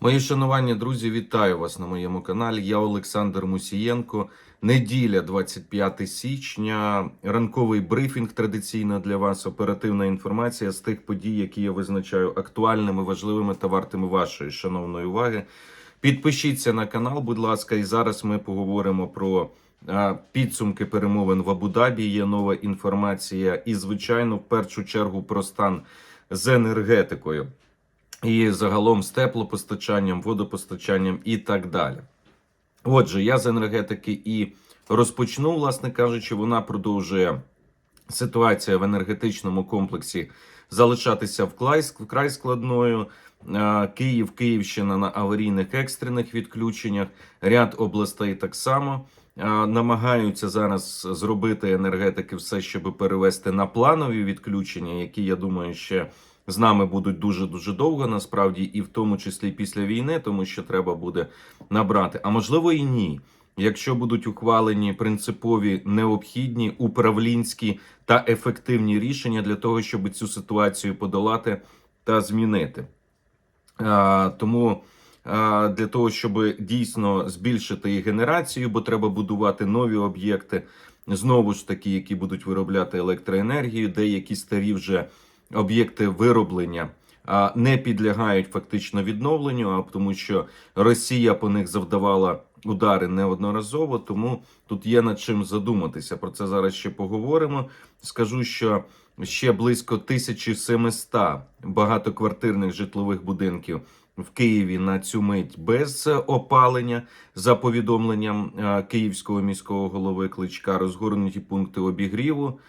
Мої шанування друзі, вітаю вас на моєму каналі. Я Олександр Мусієнко. Неділя, 25 січня. Ранковий брифінг традиційно для вас. Оперативна інформація з тих подій, які я визначаю актуальними, важливими та вартими вашої шановної уваги. Підпишіться на канал, будь ласка, і зараз ми поговоримо про підсумки перемовин в Абу-Дабі. Є нова інформація, і звичайно, в першу чергу про стан з енергетикою і загалом з теплопостачанням, водопостачанням і так далі. Отже, я з енергетики і розпочну, власне кажучи, вона продовжує ситуація в енергетичному комплексі залишатися вкрай, складною. Київ, Київщина на аварійних екстрених відключеннях, ряд областей так само намагаються зараз зробити енергетики все, щоб перевести на планові відключення, які я думаю, ще з нами будуть дуже дуже довго, насправді, і в тому числі після війни, тому що треба буде набрати. А можливо і ні. Якщо будуть ухвалені принципові необхідні управлінські та ефективні рішення для того, щоб цю ситуацію подолати та змінити. А, тому а, для того, щоб дійсно збільшити і генерацію, бо треба будувати нові об'єкти, знову ж таки, які будуть виробляти електроенергію, деякі старі вже об'єкти вироблення не підлягають фактично відновленню, а тому що Росія по них завдавала удари неодноразово. Тому тут є над чим задуматися. Про це зараз ще поговоримо. Скажу, що ще близько 1700 багатоквартирних житлових будинків. В Києві на цю мить без опалення за повідомленням київського міського голови кличка розгорнуті пункти обігріву,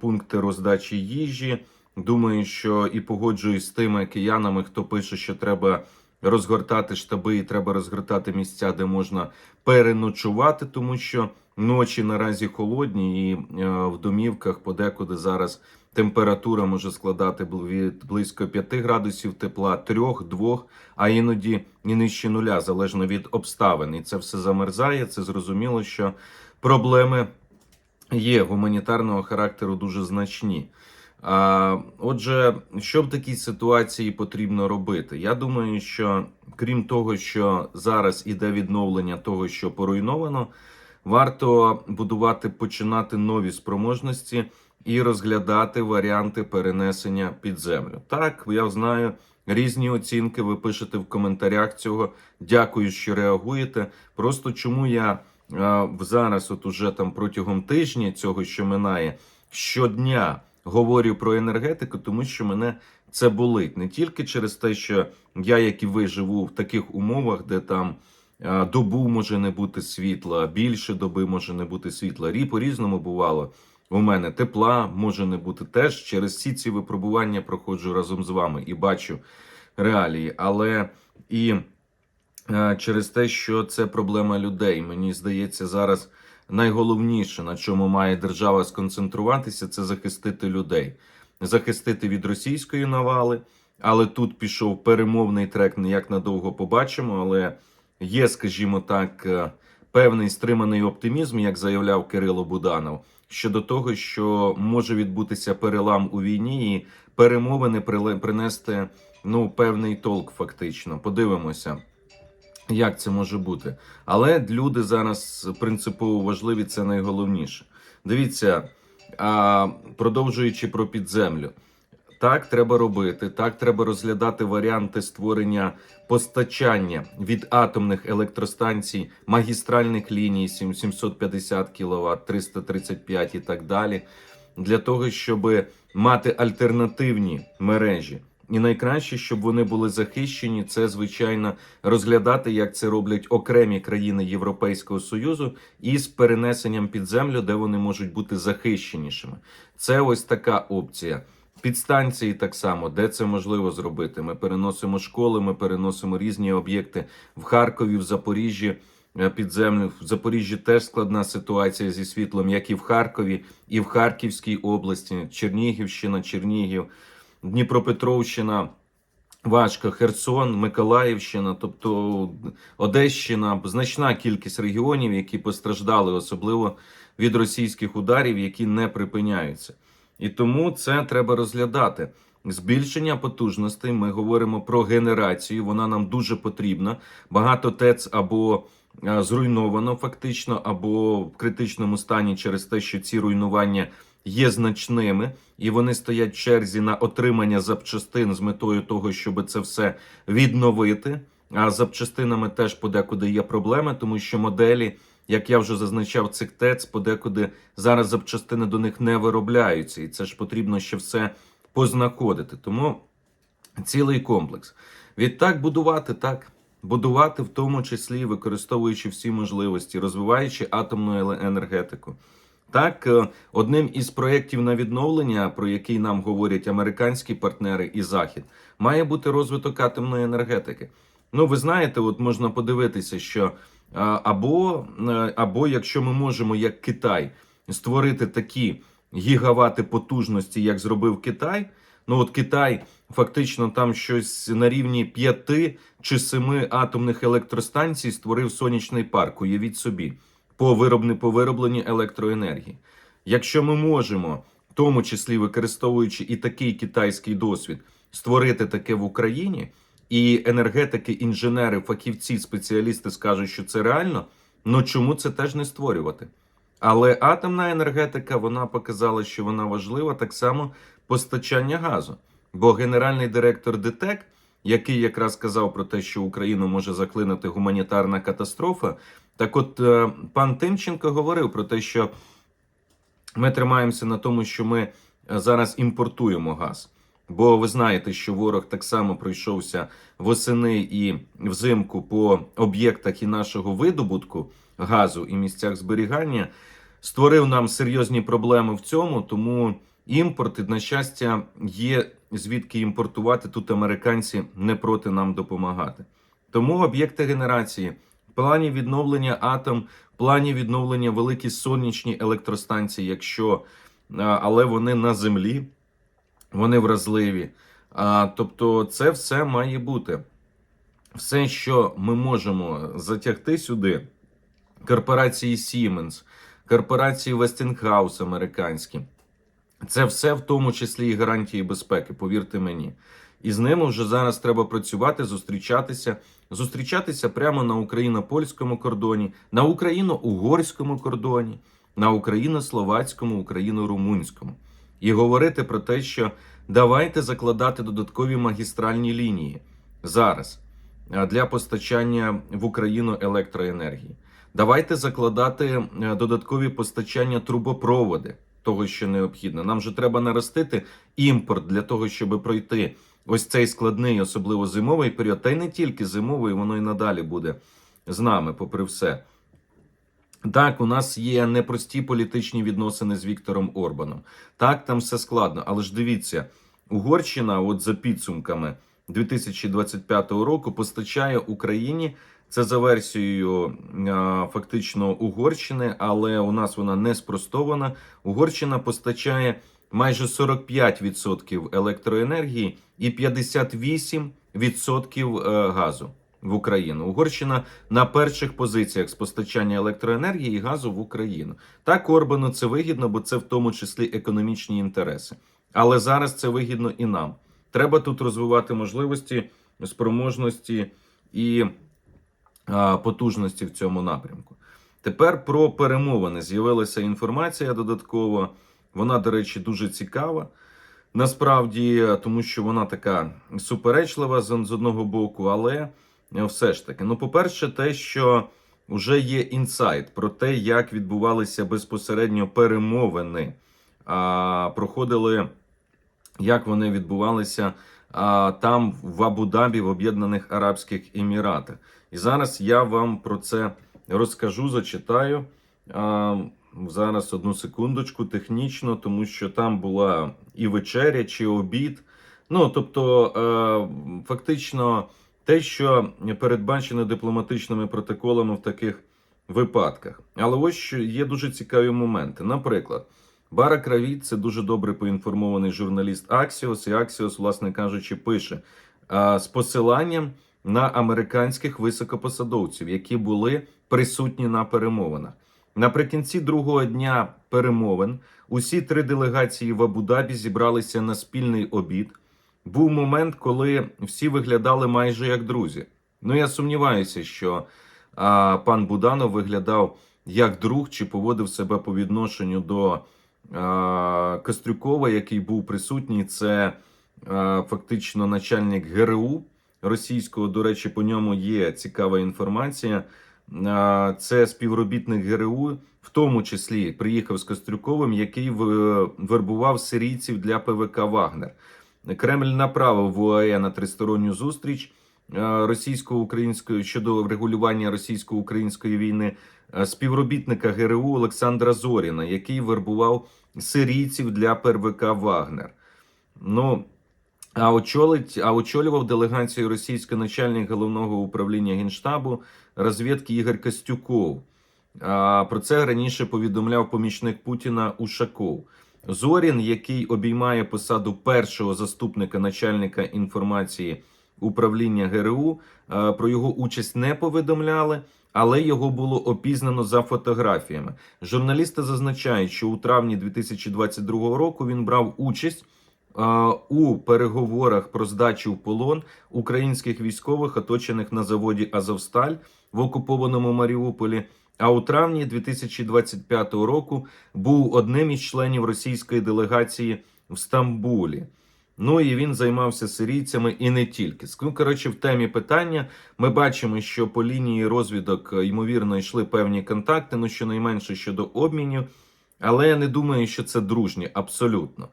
пункти роздачі їжі. Думаю, що і погоджуюсь з тими киянами, хто пише, що треба розгортати штаби і треба розгортати місця, де можна переночувати, тому що ночі наразі холодні, і е, в домівках подекуди зараз температура може складати від близько 5 градусів тепла, 3, 2, а іноді і нижче нуля, залежно від обставин. І це все замерзає. Це зрозуміло, що проблеми є гуманітарного характеру дуже значні. А, отже, що в такій ситуації потрібно робити? Я думаю, що крім того, що зараз іде відновлення того, що поруйновано, варто будувати починати нові спроможності і розглядати варіанти перенесення під землю. Так, я знаю різні оцінки. Ви пишете в коментарях цього. Дякую, що реагуєте. Просто чому я зараз, от уже там протягом тижня цього, що минає, щодня говорю про енергетику, тому що мене це болить не тільки через те, що я, як і ви, живу в таких умовах, де там добу може не бути світла, більше доби може не бути світла. Рі по-різному бувало. У мене тепла може не бути теж. Через всі ці випробування проходжу разом з вами і бачу реалії. Але і через те, що це проблема людей, мені здається, зараз найголовніше, на чому має держава сконцентруватися, це захистити людей, захистити від російської навали. Але тут пішов перемовний трек, не як надовго побачимо. Але є, скажімо так, е, певний стриманий оптимізм, як заявляв Кирило Буданов, щодо того, що може відбутися перелам у війні і перемовини принести ну певний толк, фактично. Подивимося. Як це може бути? Але люди зараз принципово важливі, це найголовніше. Дивіться, а, продовжуючи про підземлю, так треба робити, так треба розглядати варіанти створення постачання від атомних електростанцій, магістральних ліній 7- 750 кВт, 335 і так далі, для того, щоб мати альтернативні мережі. І найкраще, щоб вони були захищені, це звичайно розглядати, як це роблять окремі країни Європейського союзу, із перенесенням під землю, де вони можуть бути захищенішими. Це ось така опція. Підстанції так само, де це можливо зробити. Ми переносимо школи, ми переносимо різні об'єкти в Харкові, в Запоріжжі. е, Під землю в Запоріжжі теж складна ситуація зі світлом, як і в Харкові, і в Харківській області, Чернігівщина, Чернігів, Дніпропетровщина. Важко Херсон, Миколаївщина, тобто Одещина, значна кількість регіонів, які постраждали, особливо від російських ударів, які не припиняються. І тому це треба розглядати. збільшення потужностей. Ми говоримо про генерацію. Вона нам дуже потрібна. Багато ТЕЦ або е, зруйновано фактично, або в критичному стані через те, що ці руйнування є значними, і вони стоять в черзі на отримання запчастин з метою того, щоб це все відновити. А з запчастинами теж подекуди є проблеми, тому що моделі, як я вже зазначав, цих ТЕЦ подекуди зараз запчастини до них не виробляються, і це ж потрібно ще все познаходити. Тому цілий комплекс. Відтак будувати так. Будувати в тому числі використовуючи всі можливості, розвиваючи атомну енергетику. Так, е, одним із проєктів на відновлення, про який нам говорять американські партнери і Захід, має бути розвиток атомної енергетики. Ну, ви знаєте, от можна подивитися, що е, або, е, або якщо ми можемо, як Китай, створити такі гігавати потужності, як зробив Китай. Ну от Китай фактично там щось на рівні п'яти чи семи атомних електростанцій створив сонячний парк. Уявіть собі, по виробленні електроенергії. Якщо ми можемо, в тому числі використовуючи і такий китайський досвід, створити таке в Україні, і енергетики, інженери, фахівці, спеціалісти скажуть, що це реально, ну чому це теж не створювати? Але атомна енергетика вона показала, що вона важлива так само постачання газу. Бо генеральний директор ДТЕК, який якраз сказав про те, що Україну може заклинити гуманітарна катастрофа, так от е, пан Тимченко говорив про те, що ми тримаємося на тому, що ми е, зараз імпортуємо газ. Бо ви знаєте, що ворог так само пройшовся восени і взимку по об'єктах і нашого видобутку газу і місцях зберігання, створив нам серйозні проблеми в цьому. Тому імпорт, на щастя, є звідки імпортувати. Тут американці не проти нам допомагати. Тому об'єкти генерації, плані відновлення атом, плані відновлення великі сонячні електростанції, якщо але вони на землі, вони вразливі. А, тобто, це все має бути. Все, що ми можемо затягти сюди, корпорації Siemens, корпорації Westinghouse американські, це все в тому числі і гарантії безпеки, повірте мені. І з ними вже зараз треба працювати, зустрічатися, зустрічатися прямо на україно-польському кордоні, на україно-угорському кордоні, на україно-словацькому, україно-румунському. І говорити про те, що давайте закладати додаткові магістральні лінії зараз для постачання в Україну електроенергії. Давайте закладати е, додаткові постачання трубопроводи того, що необхідно. Нам же треба наростити імпорт для того, щоб пройти ось цей складний, особливо зимовий період, та й не тільки зимовий, воно і надалі буде з нами, попри все. Так, у нас є непрості політичні відносини з Віктором Орбаном. Так, там все складно. Але ж дивіться, Угорщина, от за підсумками 2025 року, постачає Україні. Це за версією фактично Угорщини, але у нас вона не спростована. Угорщина постачає майже 45% електроенергії і 58% е, газу в Україну. Угорщина на перших позиціях з постачання електроенергії і газу в Україну. Так Орбану це вигідно, бо це в тому числі економічні інтереси. Але зараз це вигідно і нам. Треба тут розвивати можливості, спроможності і потужності в цьому напрямку. Тепер про перемовини з'явилася інформація додаткова. Вона, до речі, дуже цікава. Насправді, тому що вона така суперечлива з з одного боку, але все ж таки, ну, по-перше, те, що вже є інсайт про те, як відбувалися безпосередньо перемовини, а, проходили, як вони відбувалися а, там, в Абу-Дабі, в Об'єднаних Арабських Еміратах. І зараз я вам про це розкажу, зачитаю. А, Зараз одну секундочку, технічно, тому що там була і вечеря, чи обід. Ну тобто, е, фактично, те, що передбачено дипломатичними протоколами в таких випадках. Але ось що є дуже цікаві моменти. Наприклад, Барак Равіт це дуже добре поінформований журналіст Аксіос, і Аксіос, власне кажучи, пише з посиланням на американських високопосадовців, які були присутні на перемовинах. Наприкінці другого дня перемовин усі три делегації в Абу-Дабі зібралися на спільний обід. був момент, коли всі виглядали майже як друзі. Ну я сумніваюся, що а, пан Буданов виглядав як друг чи поводив себе по відношенню до а, Кострюкова, який був присутній. Це а, фактично начальник ГРУ російського. До речі, по ньому є цікава інформація. Це співробітник ГРУ, в тому числі приїхав з Кострюковим, який вербував сирійців для ПВК Вагнер. Кремль направив в ОАЕ на тристоронню зустріч російсько-української щодо врегулювання російсько-української війни співробітника ГРУ Олександра Зоріна, який вербував сирійців для ПРВК Вагнер. Ну а очолить, а очолював делегацію російського начальник головного управління генштабу розвідки Ігор Костюков. А, Про це раніше повідомляв помічник Путіна Ушаков. Зорін, який обіймає посаду першого заступника начальника інформації управління ГРУ, про його участь не повідомляли, але його було опізнано за фотографіями. Журналісти зазначають, що у травні 2022 року він брав участь у переговорах про здачу в полон українських військових, оточених на заводі Азовсталь в окупованому Маріуполі. А у травні 2025 року був одним із членів російської делегації в Стамбулі. Ну і він займався сирійцями і не тільки. Ну, коротше, в темі питання ми бачимо, що по лінії розвідок е, ймовірно йшли певні контакти, ну щонайменше щодо обмінів, але я не думаю, що це дружні, абсолютно.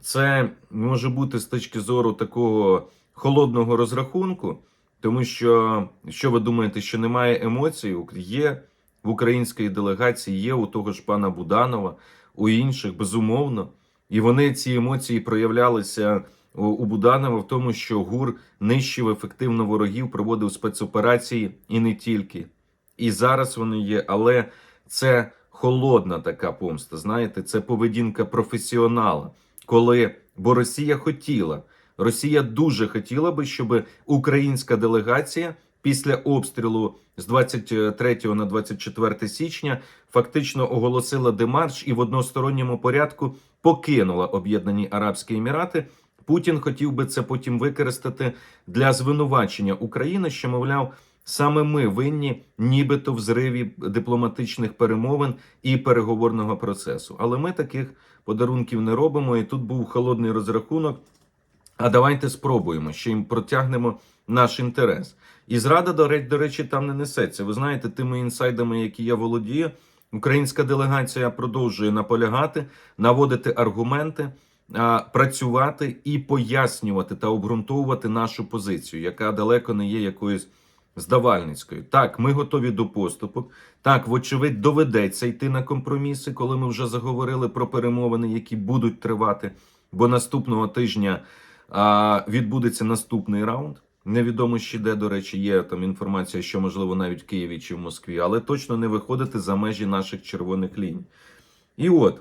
Це може бути з точки зору такого холодного розрахунку, тому що що ви думаєте, що немає емоцій? Є в української делегації, є у того ж пана Буданова, у інших, безумовно. І вони ці емоції проявлялися у Буданова в тому, що ГУР нищив ефективно ворогів, проводив спецоперації і не тільки. І зараз вони є, але це холодна така помста. Знаєте, це поведінка професіонала, коли бо Росія хотіла. Росія дуже хотіла би, щоб українська делегація після обстрілу з 23 на 24 січня фактично оголосила демарш і в односторонньому порядку покинула Об'єднані Арабські Емірати. Путін хотів би це потім використати для звинувачення України, що мовляв, саме ми винні, нібито в зриві дипломатичних перемовин і переговорного процесу. Але ми таких подарунків не робимо. І тут був холодний розрахунок. А давайте спробуємо, що їм протягнемо наш інтерес. І зрада, до речі, до речі, там не несеться. Ви знаєте, тими інсайдами, які я володію, українська делегація продовжує наполягати, наводити аргументи, працювати і пояснювати та обґрунтовувати нашу позицію, яка далеко не є якоюсь здавальницькою. Так, ми готові до поступу. Так, вочевидь, доведеться йти на компроміси, коли ми вже заговорили про перемовини, які будуть тривати. Бо наступного тижня а, відбудеться наступний раунд. Невідомо ще де, до речі, є там інформація, що можливо навіть в Києві чи в Москві, але точно не виходити за межі наших червоних ліній. І от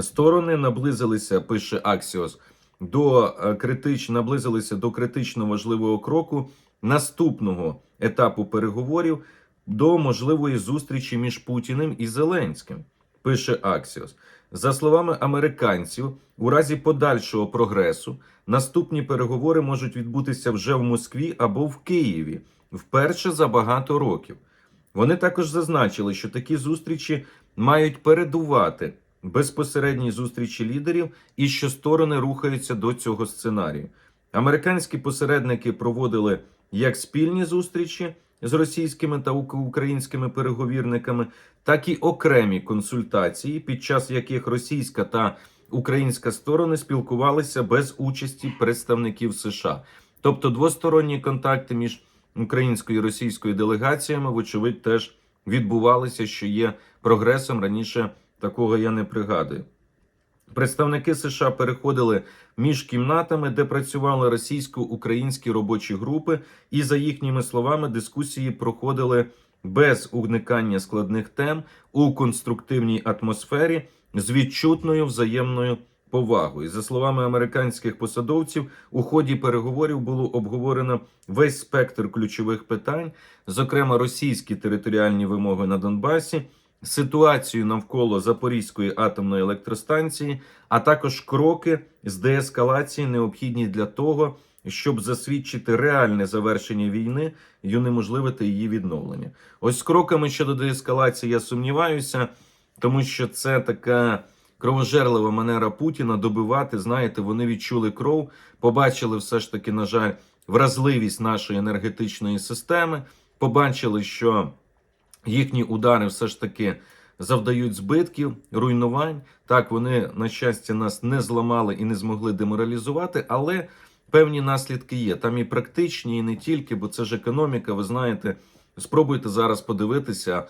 сторони наблизилися, пише Аксіос, до е, критич, наблизилися до критично важливого кроку наступного етапу переговорів до можливої зустрічі між Путіним і Зеленським. Пише Аксіос. За словами американців, у разі подальшого прогресу наступні переговори можуть відбутися вже в Москві або в Києві вперше за багато років. Вони також зазначили, що такі зустрічі мають передувати безпосередній зустрічі лідерів і що сторони рухаються до цього сценарію. Американські посередники проводили як спільні зустрічі з російськими та українськими переговірниками, так і окремі консультації, під час яких російська та українська сторони спілкувалися без участі представників США. Тобто двосторонні контакти між українською і російською делегаціями, вочевидь, теж відбувалися, що є прогресом. Раніше такого я не пригадую. Представники США переходили між кімнатами, де працювали російсько-українські робочі групи, і за їхніми словами, дискусії проходили без уникання складних тем у конструктивній атмосфері з відчутною взаємною повагою. За словами американських посадовців, у ході переговорів було обговорено весь спектр ключових питань, зокрема російські територіальні вимоги на Донбасі, ситуацію навколо Запорізької атомної електростанції, а також кроки з деескалації, необхідні для того, щоб засвідчити реальне завершення війни і унеможливити її відновлення. Ось кроками щодо деескалації я сумніваюся, тому що це така кровожерлива манера Путіна добивати. Знаєте, вони відчули кров, побачили все ж таки, на жаль, вразливість нашої енергетичної системи, побачили, що їхні удари все ж таки завдають збитків, руйнувань. Так, вони, на щастя, нас не зламали і не змогли деморалізувати, але певні наслідки є. Там і практичні, і не тільки, бо це ж економіка. Ви знаєте, спробуйте зараз подивитися.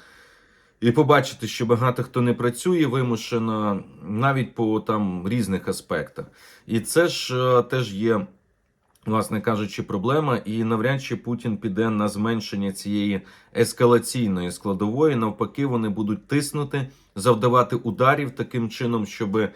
І побачити, що багато хто не працює вимушено навіть по там різних аспектах. І це ж е, теж є, власне кажучи, проблема. І навряд чи Путін піде на зменшення цієї ескалаційної складової. Навпаки, вони будуть тиснути, завдавати ударів таким чином, щоб,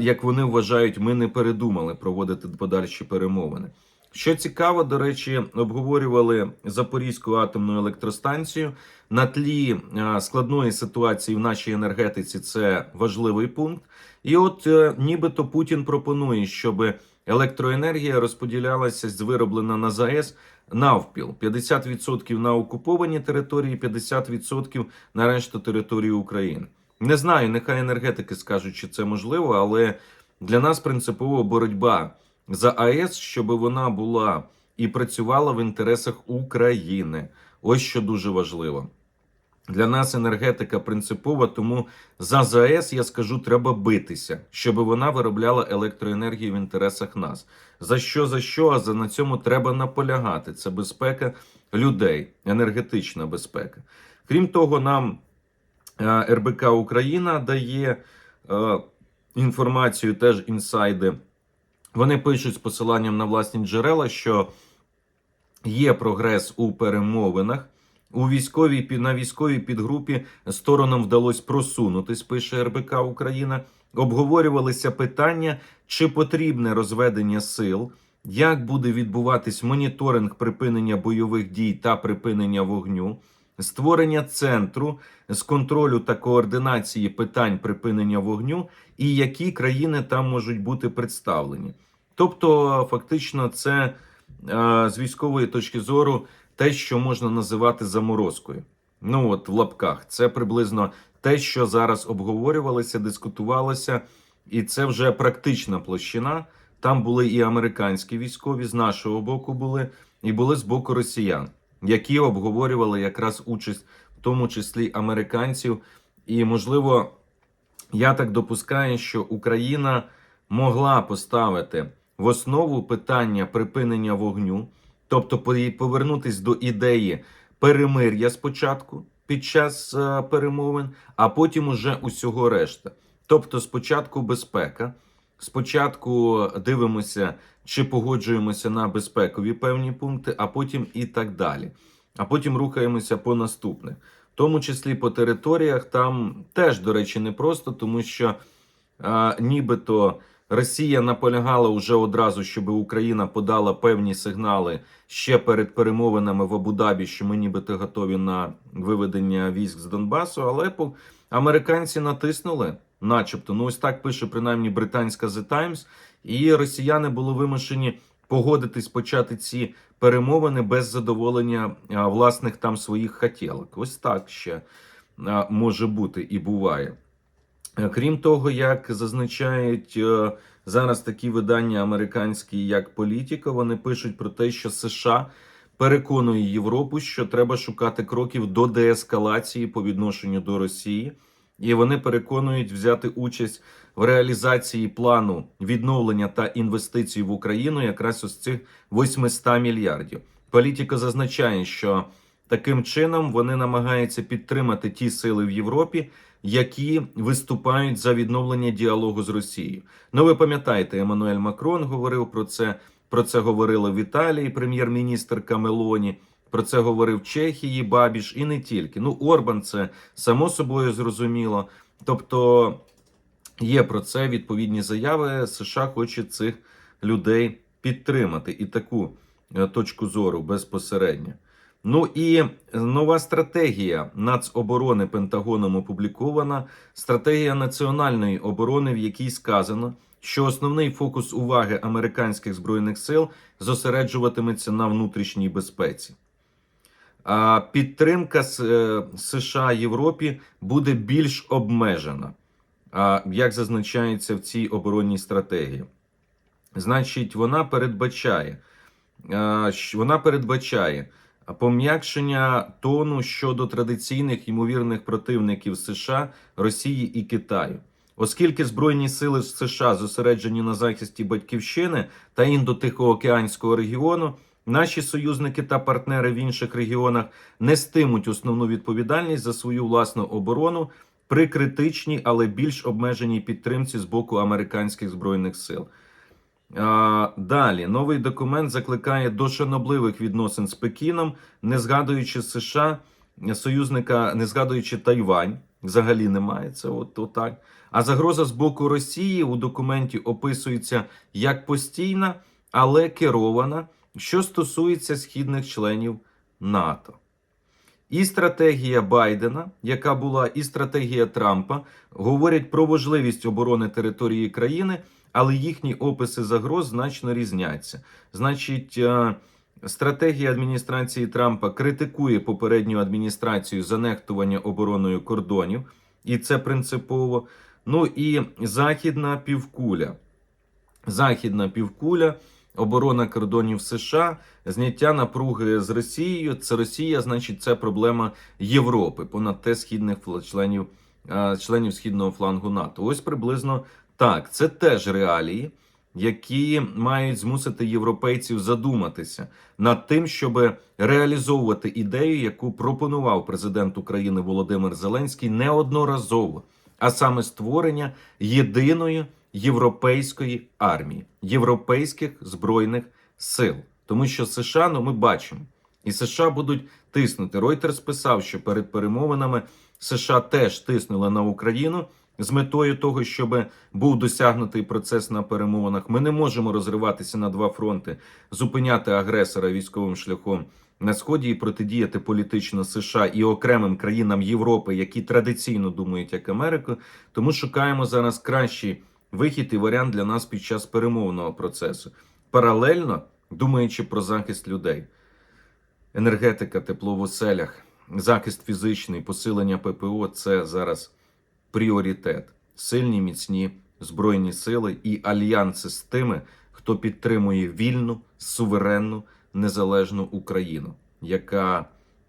як вони вважають, ми не передумали проводити подальші перемовини. Що цікаво, до речі, обговорювали Запорізьку атомну електростанцію на тлі складної ситуації в нашій енергетиці. Це важливий пункт. І от е, нібито Путін пропонує, щоб електроенергія розподілялася з вироблена на ЗАЕС навпіл: 50% на окуповані території, 50% на решту території України. Не знаю, нехай енергетики скажуть, чи це можливо, але для нас принципова боротьба за АЕС, щоб вона була і працювала в інтересах України. Ось що дуже важливо. Для нас енергетика принципова, тому за ЗАЕС я скажу, треба битися, щоб вона виробляла електроенергію в інтересах нас. За що, за що, а за на цьому треба наполягати. Це безпека людей, енергетична безпека. Крім того, нам е, РБК Україна дає е, інформацію, теж інсайди. Вони пишуть з посиланням на власні джерела, що є прогрес у перемовинах. У військовій на військовій підгрупі сторонам вдалося просунутись, пише РБК Україна. Обговорювалися питання, чи потрібне розведення сил, як буде відбуватись моніторинг припинення бойових дій та припинення вогню, створення центру з контролю та координації питань припинення вогню, і які країни там можуть бути представлені. Тобто, фактично, це е, з військової точки зору те, що можна називати заморозкою. Ну от в лапках, це приблизно те, що зараз обговорювалося, дискутувалося, і це вже практична площина. Там були і американські військові з нашого боку були, і були з боку росіян, які обговорювали якраз участь, в тому числі американців. І можливо, я так допускаю, що Україна могла поставити в основу питання припинення вогню, тобто по- повернутись до ідеї перемир'я спочатку під час е, перемовин, а потім уже усього решта. Тобто, спочатку безпека, спочатку дивимося, чи погоджуємося на безпекові певні пункти, а потім і так далі. А потім рухаємося по наступних. В тому числі по територіях, там теж, до речі, непросто, тому що а, нібито Росія наполягала уже одразу, щоб Україна подала певні сигнали ще перед перемовинами в Абу-Дабі, що ми нібито готові на виведення військ з Донбасу, але американці натиснули, начебто. Ну, ось так пише принаймні британська The Times, і росіяни були вимушені погодитись почати ці перемовини без задоволення власних там своїх хотілок. Ось так ще може бути і буває. Е, Крім того, як зазначають е, зараз такі видання американські, як Політіка, вони пишуть про те, що США переконує Європу, що треба шукати кроків до деескалації по відношенню до Росії, і вони переконують взяти участь в реалізації плану відновлення та інвестицій в Україну якраз ось цих 800 мільярдів. Політика зазначає, що таким чином вони намагаються підтримати ті сили в Європі, які виступають за відновлення діалогу з Росією. Ну, ви пам'ятаєте, Еммануель Макрон говорив про це. Про це говорили в Італії прем'єр-міністр Камелоні. Про це говорив Чехії Бабіш і не тільки. Ну, Орбан, це само собою зрозуміло. Тобто є про це відповідні заяви. США хоче цих людей підтримати і таку е, точку зору безпосередньо. Ну і нова стратегія нацоборони Пентагоном опублікована. Стратегія національної оборони, в якій сказано, що основний фокус уваги американських збройних сил зосереджуватиметься на внутрішній безпеці. А підтримка е, США Європі буде більш обмежена, як зазначається в цій оборонній стратегії. Значить, вона передбачає, вона передбачає пом'якшення тону щодо традиційних ймовірних противників США, Росії і Китаю. Оскільки Збройні сили США зосереджені на захисті батьківщини та індотихоокеанського регіону, наші союзники та партнери в інших регіонах нестимуть основну відповідальність за свою власну оборону при критичній, але більш обмеженій підтримці з боку американських збройних сил. Далі новий документ закликає до шанобливих відносин з Пекіном, не згадуючи США, союзника, не згадуючи Тайвань. Взагалі немає це. От, отак. А загроза з боку Росії у документі описується як постійна, але керована, що стосується східних членів НАТО. І стратегія Байдена, яка була, і стратегія Трампа говорять про важливість оборони території країни, але їхні описи загроз значно різняться. Значить, е, стратегія адміністрації Трампа критикує попередню адміністрацію за нехтування обороною кордонів, і це принципово. Ну і західна півкуля. Західна півкуля, оборона кордонів США, зняття напруги з Росією. Це Росія, значить, це проблема Європи, понад те східних членів, е, членів східного флангу НАТО. Ось приблизно так. Це теж реалії, які мають змусити європейців задуматися над тим, щоб реалізовувати ідею, яку пропонував президент України Володимир Зеленський неодноразово, а саме створення єдиної європейської армії, європейських збройних сил. Тому що США, ну ми бачимо, і США будуть тиснути. Reuters писав, що перед перемовинами США теж тиснули на Україну з метою того, щоб був досягнутий процес на перемовинах. Ми не можемо розриватися на два фронти, зупиняти агресора військовим шляхом на сході і протидіяти політично США і окремим країнам Європи, які традиційно думають як Америка. Тому шукаємо зараз кращий вихід і варіант для нас під час перемовного процесу, паралельно думаючи про захист людей, енергетика, тепло в оселях, захист фізичний, посилення ППО це зараз пріоритет. Сильні, міцні збройні сили і альянси з тими, хто підтримує вільну, суверенну, незалежну Україну, яка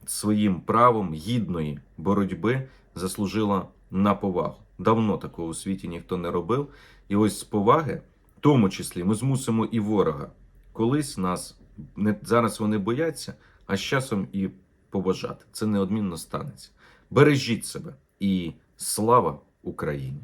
своїм правом гідної боротьби заслужила на повагу. Давно такого у світі ніхто не робив. І ось з поваги, в тому числі, ми змусимо і ворога. Колись нас не зараз вони бояться, а з часом і поважати. Це неодмінно станеться. Бережіть себе і слава Україні!